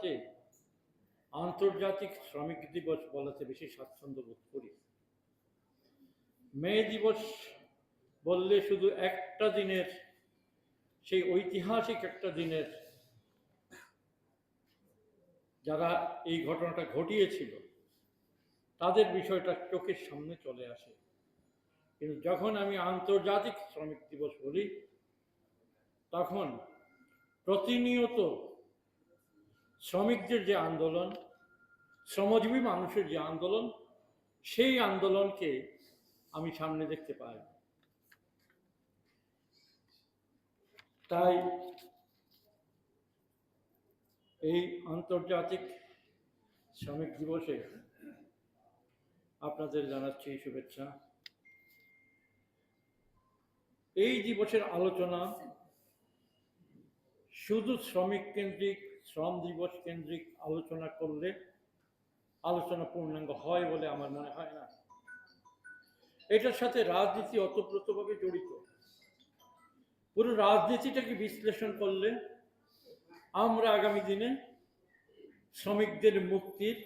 চেয়ে আন্তর্জাতিক শ্রমিক দিবস বলাতে বেশি স্বাচ্ছন্দ্য বোধ করি। মে দিবস বললে শুধু একটা দিনের, সেই ঐতিহাসিক একটা দিনের যারা এই ঘটনাটা ঘটিয়েছিল, তাদের বিষয়টা চোখের সামনে চলে আসে। কিন্তু যখন আমি আন্তর্জাতিক শ্রমিক দিবস বলি, তখন প্রতিনিয়ত শ্রমিকদের যে আন্দোলন, শ্রমজীবী মানুষের যে আন্দোলন, সেই আন্দোলনকে আমি সামনে দেখতে পাই। তাই এই আন্তর্জাতিক শ্রমিক দিবসে আপনাদের জানাচ্ছি শুভেচ্ছা। এই দিবসের আলোচনা শুধু শ্রমিক কেন্দ্রিক শ্রম দিবস কেন্দ্রিক আলোচনা করলে আলোচনা পূর্ণাঙ্গ হয় বলে আমার মনে হয় না। এটার সাথে রাজনীতি অতপ্রতভাবে জড়িত। পুরো রাজনীতিটাকে বিশ্লেষণ করলে আমরা আগামী দিনে শ্রমিকদের মুক্তির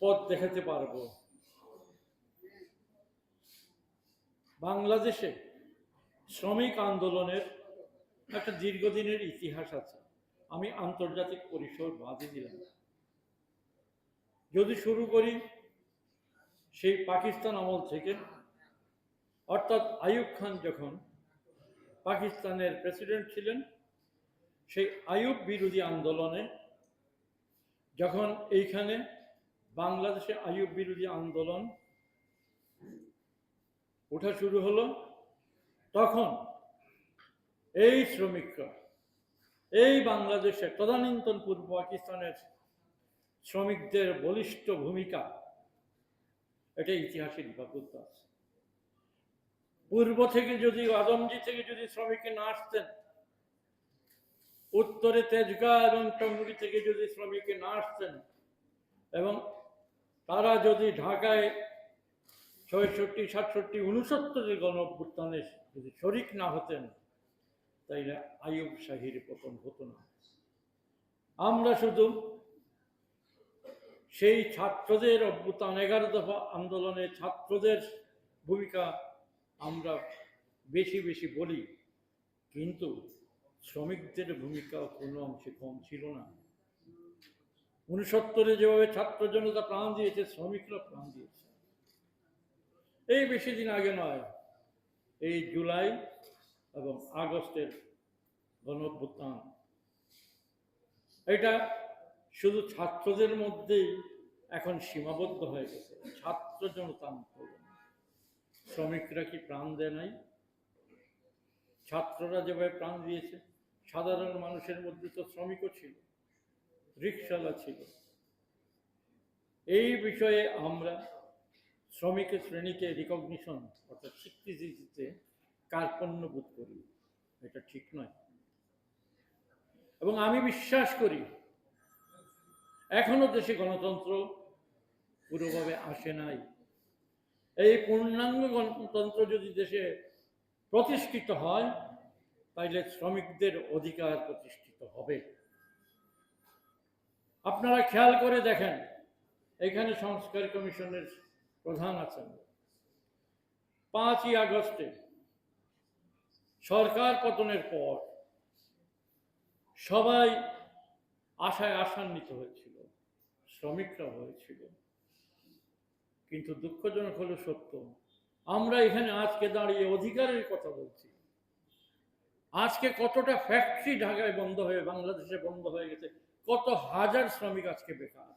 পথ দেখাতে পারব। বাংলাদেশে শ্রমিক আন্দোলনের একটা দীর্ঘদিনের ইতিহাস আছে। আমি আন্তর্জাতিক পরিসর বাদে দিলাম। যদি শুরু করি সেই পাকিস্তান আমল থেকে, অর্থাৎ আয়ুব খান যখন পাকিস্তানের প্রেসিডেন্ট ছিলেন, সেই আয়ুব বিরোধী আন্দোলনে যখন এইখানে বাংলাদেশে আয়ুব বিরোধী আন্দোলন ওঠা শুরু হলো, তখন এই শ্রমিকরা এই বাংলাদেশে তদানীন্তন পূর্ব পাকিস্তানের শ্রমিকদের বলিষ্ঠ ভূমিকা। এটা ইতিহাসে লিপিবদ্ধ আছে। পূর্ব থেকে যদি আদমজি থেকে যদি শ্রমিকে না আসতেন, উত্তরে তেজগাঁ এবং টঙ্গি থেকে যদি শ্রমিকে না আসতেন, এবং তারা যদি ঢাকায় ছয়ষট্টি, সাতষট্টি, উনসত্তরের গণ যদি শরিক না হতেন তাইলে আইয়ুব শাহির পতন হতো না। আমরা শুধু সেই ছাত্রদের অভ্যুত্থান, এগারো দফা আন্দোলনে ছাত্রদের ভূমিকা আমরা বেশি বেশি বলি, কিন্তু শ্রমিকদের ভূমিকা কোনো অংশে কম ছিল না। উনসত্তরে যেভাবে ছাত্র জনতা প্রাণ দিয়েছে, শ্রমিকরা প্রাণ দিয়েছে। এই বেশি দিন আগে নয়, এই জুলাই এবং আগস্টের গণঅভ্যুত্থান এটা শুধু ছাত্রদের মধ্যেই এখন সীমাবদ্ধ হয়ে গেছে। ছাত্র জনতা শ্রমিকরা কি প্রাণ দেয় নাই? ছাত্ররা যেভাবে প্রাণ দিয়েছে, সাধারণ মানুষের মধ্যে তো শ্রমিকও ছিল, রিক্সাওয়ালা ছিল। এই বিষয়ে আমরা শ্রমিক শ্রেণীকে রিকগনিশন অর্থাৎ স্বীকৃতি দিতে কার্পণ্য বোধ করি। এটা ঠিক নয়। এবং আমি বিশ্বাস করি, এখনও দেশে গণতন্ত্র পুরোভাবে আসে নাই। এই পূর্ণাঙ্গ গণতন্ত্র যদি দেশে প্রতিষ্ঠিত হয়, তাইলে শ্রমিকদের অধিকার প্রতিষ্ঠিত হবে। আপনারা খেয়াল করে দেখেন, এখানে সংস্কার কমিশনের প্রধান আছেন। পাঁচই আগস্টে সরকার পতনের পর সবাই আশায় আশান্বিত হয়েছিল, শ্রমিকরা হয়েছিল। কিন্তু দুঃখজনক হলো সত্য, আমরা এখানে আজকে দাঁড়িয়ে অধিকারের কথা বলছি। আজকে কতটা ফ্যাক্টরি ঢাকায় বন্ধ হয়ে, বাংলাদেশে বন্ধ হয়ে গেছে, কত হাজার শ্রমিক আজকে বেকার।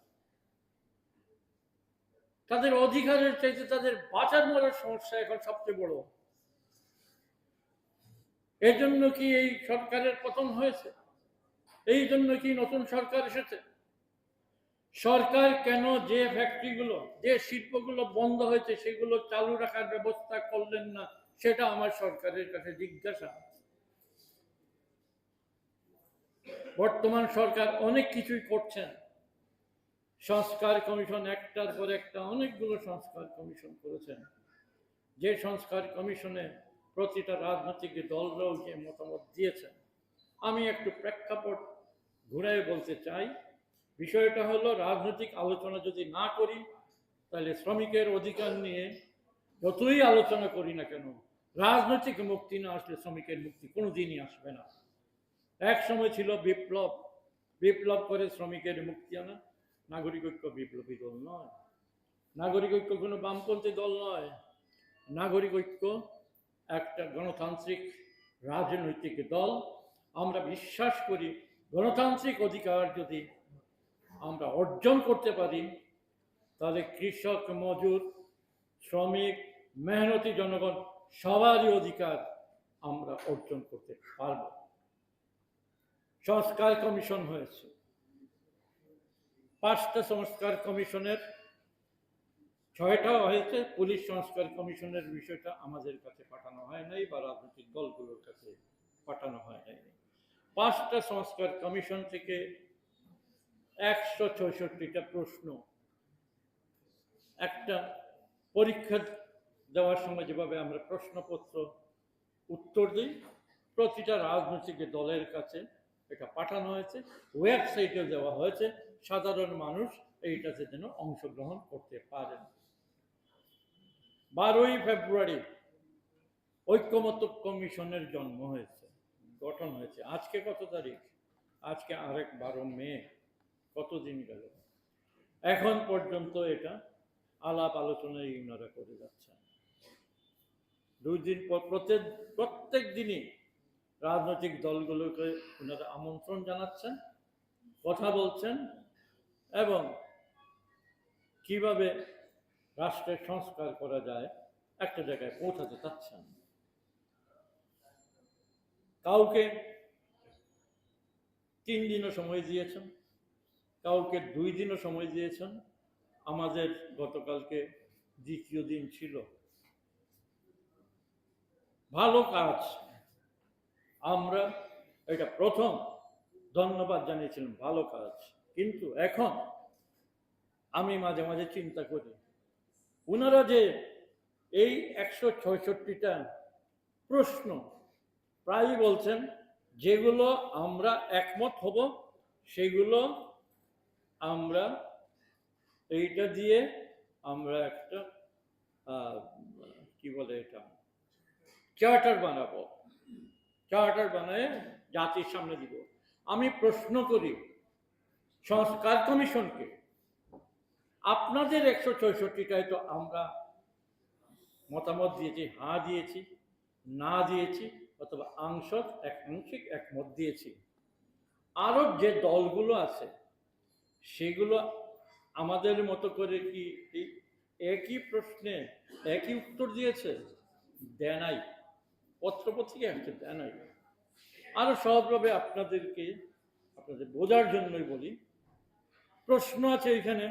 তাদের অধিকারের চাইতে তাদের বাঁচার মরার সমস্যা এখন সবচেয়ে বড়। এই জন্য কি এই সরকারের পতন হয়েছে? এই জন্য কি নতুন সরকার এসেছে? সরকার কেন যে ফ্যাক্টরিগুলো যে শিল্পগুলো বন্ধ হয়েছে, সেগুলো চালু রাখার ব্যবস্থা করলেন না, সেটা আমার সরকারের কাছে জিজ্ঞাসা। বর্তমান সরকার অনেক কিছুই করছেন। সংস্কার কমিশন একটার পর একটা অনেকগুলো সংস্কার কমিশন করেছেন। যে সংস্কার কমিশনে প্রতিটা রাজনৈতিক দলরাও যে মতামত দিয়েছেন। আমি একটু প্রেক্ষাপট ঘুরাই বলতে চাই। বিষয়টা হলো, রাজনৈতিক আলোচনা যদি না করি, তাহলে শ্রমিকের অধিকার নিয়ে যতই আলোচনা করি না কেন, রাজনৈতিক মুক্তি না আসলে শ্রমিকের মুক্তি কোনোদিনই আসবে না। এক সময় ছিল বিপ্লব। বিপ্লব করে শ্রমিকের মুক্তি আনা। নাগরিক ঐক্য বিপ্লবী দল নয়। নাগরিক ঐক্য কোনো বামপন্থী দল নয়। নাগরিক ঐক্য একটা গণতান্ত্রিক রাজনৈতিক দল। আমরা বিশ্বাস করি গণতান্ত্রিক অধিকার যদি আমরা অর্জন করতে পারি, তাহলে কৃষক, মজুর, শ্রমিক, মেহনতি জনগণ সবারই অধিকার আমরা অর্জন করতে পারব। সংস্কার কমিশন হয়েছে। পাঁচটা সংস্কার কমিশনের ছয়টা হয়েছে পুলিশ সংস্কার কমিশনের বিষয়টা আমাদের কাছে পাঠানো হয় নাই বা রাজনৈতিক দলগুলোর কাছে পাঠানো হয় নাই। পাঁচটা সংস্কার কমিশন থেকে একশো চৌষট্টিটা প্রশ্ন। একটা পরীক্ষা দেওয়ার সময় যেভাবে আমরা প্রশ্নপত্র উত্তর দিই, প্রতিটা রাজনৈতিক দলের কাছে এটা পাঠানো হয়েছে ওয়েবসাইটে দেওয়া হয়েছে, সাধারণ মানুষ এইটাতে যেন অংশগ্রহণ করতে পারেন। বারোই ফেব্রুয়ারি ঐক্যমত্য কমিশনের জন্ম হয়েছে, গঠন হয়েছে। আজকে কত তারিখ? আজকে আরেক বারো মে, কতদিন গেল? এখন পর্যন্ত এটা আলাপ আলোচনায় ইউনারা করে যাচ্ছেন দুই দিন পর প্রত্যেক প্রত্যেক দিনই রাজনৈতিক দলগুলোকে ওনারা আমন্ত্রণ জানাচ্ছেন, কথা বলছেন এবং কীভাবে রাষ্ট্রের সংস্কার করা যায়, একটা জায়গায় পৌঁছাতে চাচ্ছেন কাউকে তিন দিনও সময় দিয়েছেন, কাউকে দুই দিনও সময় দিয়েছেন। আমাদের গতকালকে দ্বিতীয় দিন ছিল। ভালো কাজ। আমরা এটা প্রথম ধন্যবাদ জানিয়েছিলাম, ভালো কাজ। কিন্তু এখন আমি মাঝে মাঝে চিন্তা করি ওনারা যে এই একশো ছয়ষট্টিটা প্রশ্ন প্রায়ই বলছেন, যেগুলো আমরা একমত হব, সেগুলো আমরা এইটা দিয়ে আমরা একটা কি বলে এটা? চার্টার বানাবো। চার্টার বানায় জাতির সামনে দিব। আমি প্রশ্ন করি, সংস্কার কমিশনকে আপনাদের একশো চৌষট্টিটায় তো আমরা মতামত দিয়েছি, হা দিয়েছি, না দিয়েছি, অথবা আংশক, এক আংশিক একমত দিয়েছি। আরও যে দলগুলো আছে, সেগুলো আমাদের মতো করে কি একই প্রশ্নে একই উত্তর দিয়েছে? দেয় নাই। পত্রপত্রিকা আসছে, দেয় নাই। আরও সহজভাবে আপনাদেরকে, আপনাদের বোঝার জন্যই বলি, প্রশ্ন আছে এখানে।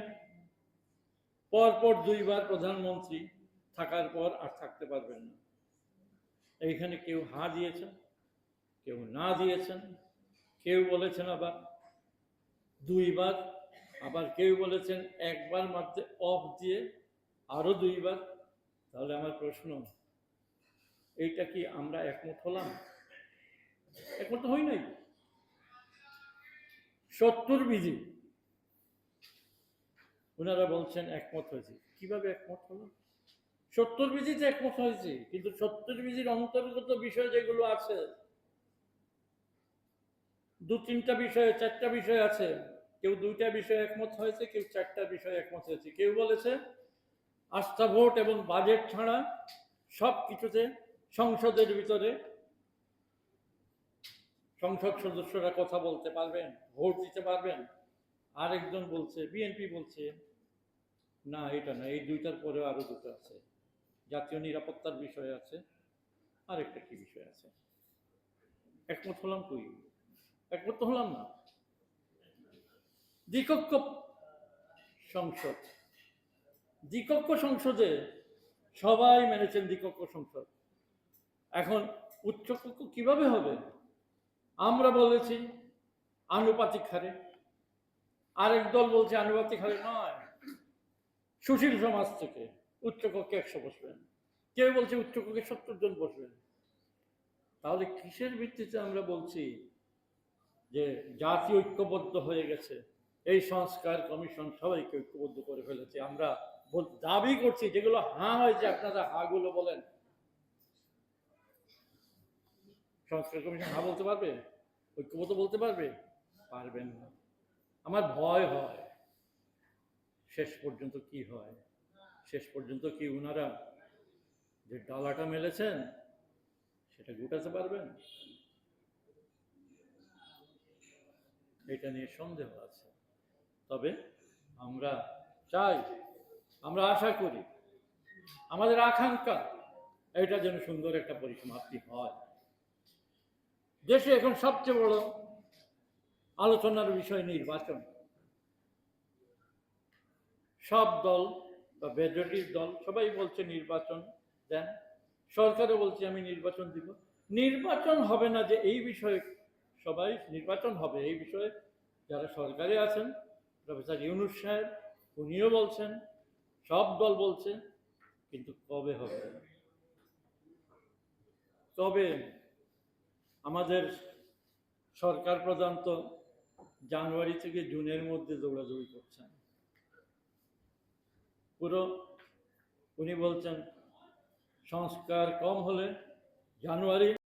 পরপর দুইবার প্রধানমন্ত্রী থাকার পর আর থাকতে পারবেন না। এইখানে কেউ হা দিয়েছেন, কেউ না দিয়েছেন, কেউ বলেছেন আবার, দুইবার, আবার কেউ বলেছেন একবার মাত্র অফ দিয়ে আরও দুইবার। তাহলে আমার প্রশ্ন, এইটা কি আমরা একমত হলাম? একমত হই নাই। সত্তর বিধি ওনারা বলছেন একমত হয়েছে। কীভাবে একমত হলো? সত্তর বিধিতে একমত হয়েছে, কিন্তু সত্তর বিজির অন্তর্গত বিষয় যেগুলো আছে, দু তিনটা বিষয়ে, চারটা বিষয় আছে। কেউ দুইটা বিষয়ে একমত হয়েছে, কেউ চারটা বিষয়ে একমত হয়েছে। কেউ বলেছে, আস্থা ভোট এবং বাজেট ছাড়া সব কিছুতে সংসদের ভিতরে সংসদ সদস্যরা কথা বলতে পারবেন, ভোট দিতে পারবেন। আরেকজন বলছে, বিএনপি বলছে না, এটা না, এই দুইটার পরেও আরও দুটো আছে। জাতীয় নিরাপত্তার বিষয় আছে আর একটা কি বিষয় আছে? একমত হলাম কই? একমত তো হলাম না। দ্বিকক্ষ সংসদ। দ্বিকক্ষ সংসদে সবাই মেনেছেন দ্বিকক্ষ সংসদ। এখন উচ্চকক্ষ কীভাবে হবে? আমরা বলেছি আনুপাতিক হারে। আরেক দল বলছে আনুপাতিক হারে নয়। সুশীল সমাজ থেকে উচ্চকক্ষে একশো বসবেন। কেউ বলছে উচ্চকক্ষে সত্তর জন বসবেন। তাহলে কিসের ভিত্তিতে আমরা বলছি যে জাতি ঐক্যবদ্ধ হয়ে গেছে? এই সংস্কার কমিশন সবাইকে ঐক্যবদ্ধ করে ফেলেছে। আমরা দাবি করছি যেগুলো হাঁ হয়েছে, আপনারা হা গুলো বলেন। সংস্কার কমিশন হা বলতে পারবে? ঐক্যবদ্ধ বলতে পারবে? পারবেন না। আমার ভয় হয়। শেষ পর্যন্ত কি হয়? শেষ পর্যন্ত কি উনারা যে ডালাটা মেলেছেন, সেটা গোটাতে পারবেন? এটা নিয়ে সন্দেহ আছে। তবে আমরা চাই, আমরা আশা করি, আমাদের আকাঙ্ক্ষা এটা যেন সুন্দর একটা পরিসমাপ্তি হয়। দেশে এখন সবচেয়ে বড় আলোচনার বিষয় নির্বাচন। সব দল বা মেজরিটির দল, সবাই বলছে নির্বাচন দেন। সরকারও বলছে, আমি নির্বাচন দিব। নির্বাচন হবে না যে এই বিষয়ে সবাই, নির্বাচন হবে এই বিষয়ে যারা সরকারে আছেন, প্রফেসর ইউনুস সাহেব, উনিও বলছেন, সব দল বলছে, কিন্তু কবে হবে? তবে আমাদের সরকার প্রধান তো জানুয়ারি থেকে জুনের মধ্যে দৌড়াদৌড়ি করছেন। পুরো উনি বলছেন সংস্কার কম হলে জানুয়ারি